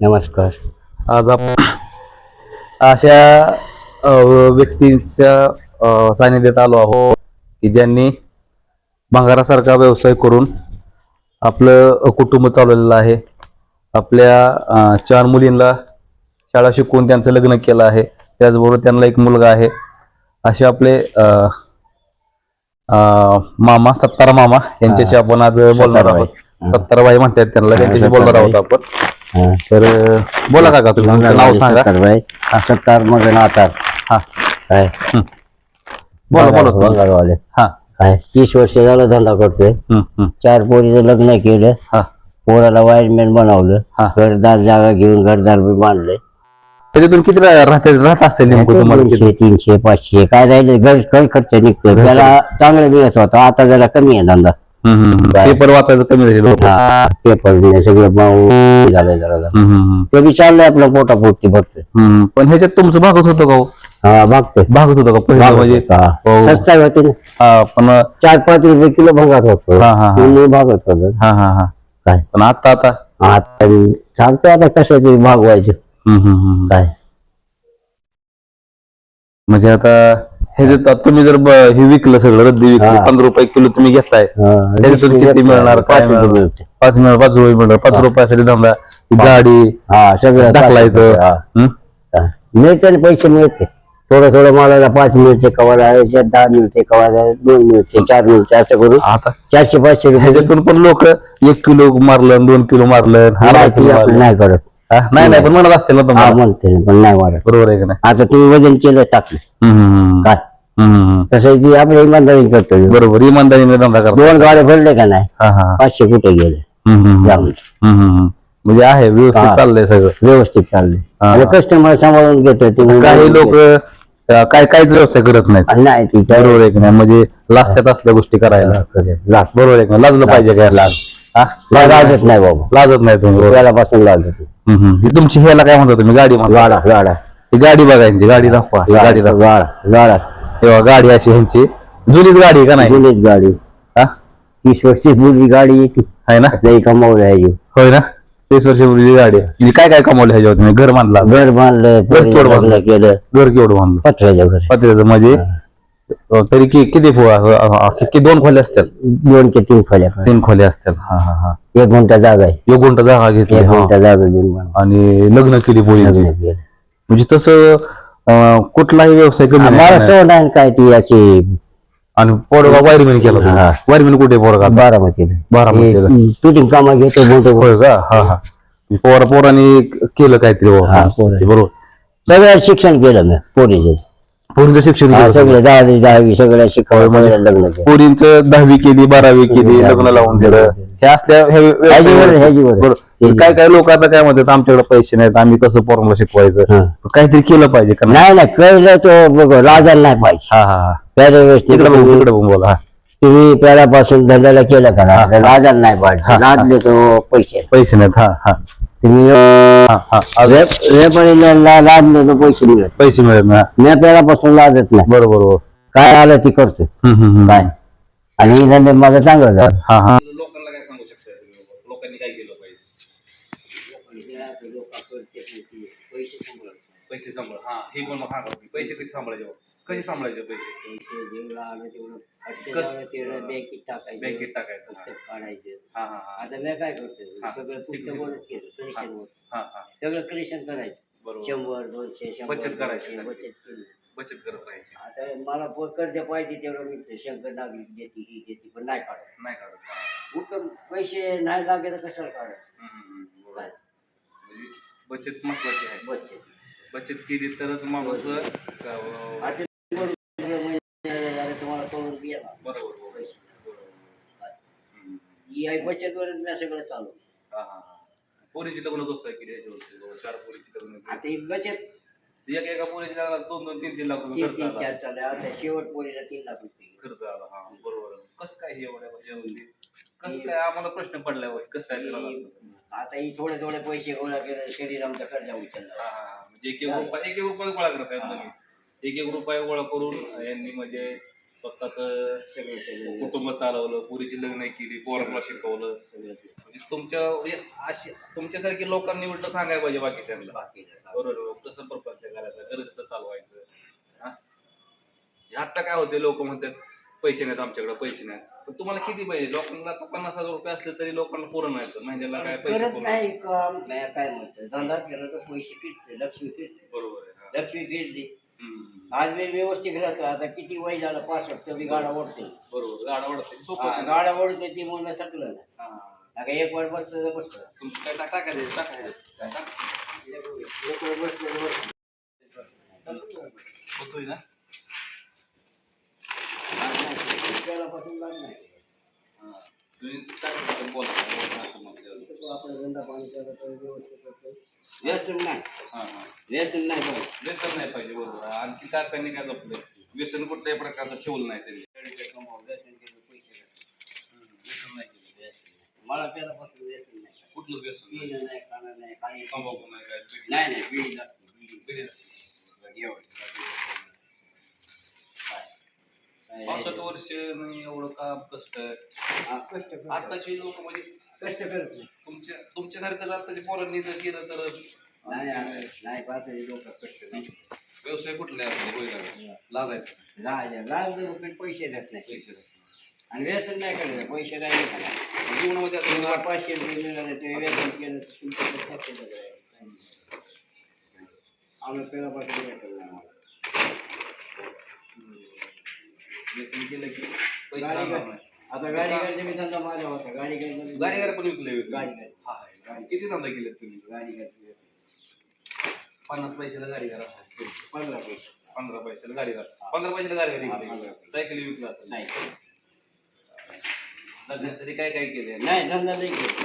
नमस्कार. आज आपण अशा अ, व्यक्तींच्या अ, सानिध्यात आलो आहोत की ज्यांनी भंगारासारखा व्यवसाय करून आपलं कुटुंब चालवलेलं आहे. आपल्या अ, चार मुलींना शाळा शिकवून त्यांचं लग्न केलं आहे. त्याचबरोबर त्यांना एक मुलगा आहे. असे आपले अ, अ, मामा सत्तारा मामा यांच्याशी आपण आज बोलणार. आहोत. सत्ताराबाई म्हणतात त्यांना त्यांच्याशी बोलणार आहोत आपण. तर बोला काका तुम्ही तुमचं नाव सांगा. सत्तारबाई सत्तार मग नातार हा. काय? बोला बोला तुम्ही. बंगालवाले. हा. काय? तीस वर्ष झालं धंदा करतोय. हम्म, हम्म. चार पोरीचं लग्न केलं. हा. पोराला वायरमॅन बनवलं. हा. घरदार जागा घेऊन घरदार बी बांधले. त्याच्यातून किती रा- राहते राहत असते नेमकं तुम्हाला किती? दोनशे तीनशे पाचशे. काय राहिले? घर काही खर्च निघतो त्याला चांगलं मिळत होता. आता जरा कमी आहे धंदा. पेपर वाचायचं कमी झाले लोक. हा, पेपर बिल सगळं माऊ झालं जरा जरा. ते बी चाललंय आपलं पोटा पोटती फक्त पण ह्याच्यात तुमचं भागत होतं का हो? हा बघतोय भागत होतं का पहिलं म्हणजे? हो. सस्ता होते ना हा पण चार पाच रुपये किलो भागात होतो. हा, हा, हा. भागात होत. हा हा हा. काय? पण आता आता? आता सांगतोय आता भागवायचे. हम्म, हम्म, हम्म. काय? म्हणजे आता ह्याच्यात आता तुम्ही जर ब- हे विकलं सगळं रद्दी विकली हा. पंधरा रुपये किलो तुम्ही घेताय. हा, त्याच्यातून किती मिळणार? काय पाच रुपये मिळणार? मिळते. पाच मिळणार पाच रुपये मिळणार. पाच रुपयासाठी धंदा गाडी हा सगळं. हा? हा. मिळते ना पैसे मिळते. थोडं थोडं मला पाच मिळते कवा आहे दहा मिळते कवा आहे दोन मिळते चार मिळते असं करून आता चारशे पाचशे रुपये. ह्याच्यातून पण लोक एक किलो मारलं दोन किलो मारलं अर्धा नाही, किलो ती आपण मारलं. नाही करत. हा, नाही नाही पण म्हणत असतील ना हा तुम्हाला म्हणते पण नाही मारत बरोबर आहे का नाही? आता तुम्ही वजन केलं टाकलं. हम्म. काय. तसं ती आपल्या इमानदारी करतो. बरोबर करतो. दोन गाड्या भरले का नाही? पाचशे कुठे गेले. म्हणजे आहे व्यवस्थित. चाललंय सगळं. व्यवस्थित चालले. आणि कस्टमर सांभाळून घेतो ते काही लोक काय काहीच व्यवसाय करत नाही बरोबर आहे की नाही? म्हणजे लाजत्यात असल्या गोष्टी करायला. बरोबर आहे का नाही? लाजलं पाहिजे काय लाज? लाजत नाही बाबा. लाजत नाही तुम्ही. त्यालापासून लाजत तुमची ह्याला काय म्हणता तुम्ही? गाडी गाडा गाडा. ती गाडी बघायची गाडी दाखवा. गाडी दाखवा. गाडा गाडा. तेव्हा गाडी अशी ह्यांची जुनीच गाडी आहे का नाही? जुनीच गाडी. हा? तीस वर्षी पूर्वी गाडी येते आहे ना? कमावलं आहे. होय ना? तीस वर्षापूर्वी गाडी आहे. म्हणजे काय काय कमवलं ह्याच्यावर तुम्ही? घर बांधला असेल. घर बांधलं पोरी केवढं लग्न केलं. घर केवढं बांधलं? पत्र्याच्या घर. पत्र्याचं म्हणजे? अं, तरी कि- किती फो असं, अं, किती दोन खोल्या असतील? दोन ते तीन खोल्या. कर. तीन खोल्या असतील. हा हा हा. एक गुंठा जागा आहे. एक गुंठ जागा घेतली एक हा. गुंठा जागा बांधलं. आणि लग्न केली लग्न केलं. म्हणजे तसं अं, कुठलाही व्यवसाय कमी नाही. मला सोड आहे काय ती अशी आणि पोरगा वायरमॅन केला हा. वायरमॅन कुठे आहे पोरगा बारामतीला. बारामतीला. शूटिंग कामा घेतो बोलतो होय का? हा हा. पोरा पोरांनी केलं काहीतरी बाबा. हा, पोरं. ते बरोबर. सगळं शिक्षण केलं मी पोरीचे. पोरींचं शिक्षण हा, केलं सगळं दहावी दहावी सगळं शिकवलं म्हणजे लग्न केलं. पोरींचं दहावी केली बारावी केली लग्न लावून दिलं. हे असल्या हे. बरोबर. काय काय लोक आता काय म्हणतात आमच्याकडे पैसे नाहीत आम्ही कसं पोरांना शिकवायचं? हा. काहीतरी केलं पाहिजे का नाही? नाही नाही कळलं तो बघ लाजायला नाही पाहिजे. हा हा हा. पहिल्या वेळेस तिकडे तिकडे बघून बोला हा. तुम्ही पहिल्यापासून धंद्याला केलं का लाजायला नाही पाहिजे. लाजले तो पैसे पैसे नाहीत हा हा. तुम्ही हा हा अजून? व्यापारीला लाजले तर पैसे मिळत. पैसे मिळत ना मी पहिल्यापासून लाजत नाही. बरोबर बरोबर. काय आलं ती करतो हम्म, हम्म, हम्म. काय? आणि हे धंदे माझं चांगलं झालं. हा हा लोकांना काय सांगू शकता तुम्ही? लोकांनी काय केलं पाहिजे पैसे सांभाळ हा हे पण मग हा? पैसे कसे सांभाळायचे बा? कसे सांभाळायचे पैसे बँकेत टाकायचं हा. काढायचं हा हा हा आता मी काय करतो हा. सगळं पुस्तकावर केलं कलेक्शनवर हा हा सगळं कलेक्शन करायचं बरोबर शंभर दोनशे शंभर बचत करायची. दोनशे, बचत केली बचत करत राहायची आता मला प- कर्ज पाहिजे तेवढं मिळतं शंकर नागरिक देते ही देते पण नाही काढत नाही काढत हा. उठून पैसे नाही लागले तर कशाला काढायचं हम्म, हम्म, हम्म. बरोबर. काय? बचत महत्वाची आहे. बचत. बचत केली तरच माणूस अं, आता बरोबर म्हणजे आता तुम्हाला कळून बी येणार. बरोबर बरोबर. पैसे. बरोबर. हम्म. ही आहे बचतवरच मी सगळं चालू. हा हा हा. पोरीची लग्न दोस्त आहे केली याच्यावरती? चार पोरीची लग्न केली. आता ही बचत एका एका पोरीची लागला दोन दोन तीन तीन लाख रुपये तीन खर्च तीन आला. चार चालू आहे. आता शेवट पोरीला तीन लाख रुपये. खर्च आला. हा बरोबर. कसं काय हे एवढ्या म्हणजे कसं काय आम्हाला प्रश्न पडलाय होय, कसं काय ही- आता ही थोडे थोडे पैसे गोळा केले शरीर आमचा कर्जा उचलला. हा हा हा. म्हणजे एक एक रुपया एक एक रुपये गोळा करत तुम्ही? एक एक रुपये गोळा करून यांनी म्हणजे स्वतःच कुटुंब चालवलं पुरीची लग्न केली पोरांना शिकवलं. म्हणजे तुमच्या म्हणजे अशी तुमच्यासारखी लोकांनी उलट सांगायला पाहिजे बाकीच्यांना बरोबर कसं प्रपंच करायचं घर कसं चालवायचं. हा? हे आता काय होते लोक म्हणतात पैसे नाहीत आमच्याकडे पैसे नाहीत. पण तुम्हाला किती पाहिजे? लोकांना आता पन्नास हजार रुपये असले तरी लोकांना पुरण नाही महिन्याला काय पैसे करत पुरत नाही काम नाही काय म्हणतो धंदा केला तर पैसे फिरते लक्ष्मी फिरते. बरोबर आहे हा. लक्ष्मी फिरली. हम्म. आज मी व्यवस्थित राहतो आता किती वय झालं पासष्ट तर मी गाडा ओढते. बरोबर गाडा वाढते सोपं हा, आहे. गाडा ओढतो ती म्हणून थकलं ना. हा. आता एक वर बसलं तर बसलं. तुमचं काय टाका टाकायचं टाकायचं काय टाक एक वर बसलं तर बसलं. होतोय ना? व्यसन नाही. व्यसन नाही व्यसन नाही पाहिजे बरोबर. आहे. आणखी काकांनी काय जपलं? व्यसन कुठल्याही प्रकारचं ठेवलं नाही त्यांनी. व्यसन केलं पैसे घातले. हम्म. व्यसन नाही केलं मला त्यालापासून व्यसन नाही. कुठलं व्यसन? नाही. पिणं नाही खाणं नाही काही तंबाखू नाही काय? बिडी नाही नाही बिडी लागते बिडी बिडी बिडी एवढं. पासष्ट वर्ष नाही एवढं काम कष्ट. हा, कष्ट. आताची लोक म्हणजे कष्ट करत नाही. तुमच्या तुमच्यासारखं आताच्या पोरांनी जर केलं तर नाही नाही, नाही पाहता लोक कष्ट नाही. व्यवसाय कुठले लाजायचं लाज लाज रुपये पैसे देत नाही. पैसे आणि व्यसन नाही करायचं पैसे नाही जीवनामध्ये तुम्हाला पाचशे रुपये मिळाले ते व्यसन केलं तर रुपये. आहे. पहिल्यापासून भेटलं नाही आम्हाला. व्यसन केलं की पैसे गाडी नाही. आता गाडी घरचे मी धंदा माझा होता. गाडी घर गाडी घर पण विकले गाडी घर हा गाडी किती धंदा केले तुम्ही? गाडी घरची पन्नास पैशाला गाडी घर पंधरा पैसे. पंधरा पैशाला गाडी घर पंधरा पैशाला गाडी घर हा, विकली. पंधरा. सायकल विकला असेल. नाही लग्नासाठी काय काय केले नाही धंदा नाही केला.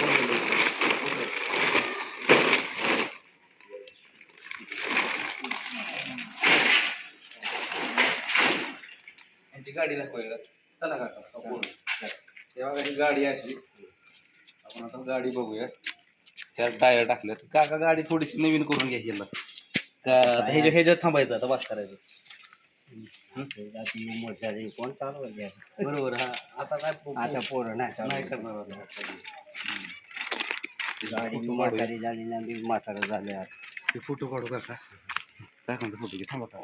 यांची गाडी दाखवायला चला काका बोल. तेव्हा ही गाडी अशी. आपण आता गाडी बघूया. चार टायर टाकल्यात. काका गाडी थोडीशी नवीन करून घ्या ह्याला का ह्याच्या ह्याच्यात थांबायचं आता बस करायचं. रे कोण चालवायचे आता? बरोबर हा. आता काय आता पोरं नाही नाही चालवायचे. करणार आता. गाडी बी म्हातारी झाली ना मी म्हातारा झाले आता. ते फोटो काढू काका. काकांचा फोटो घे थांबा का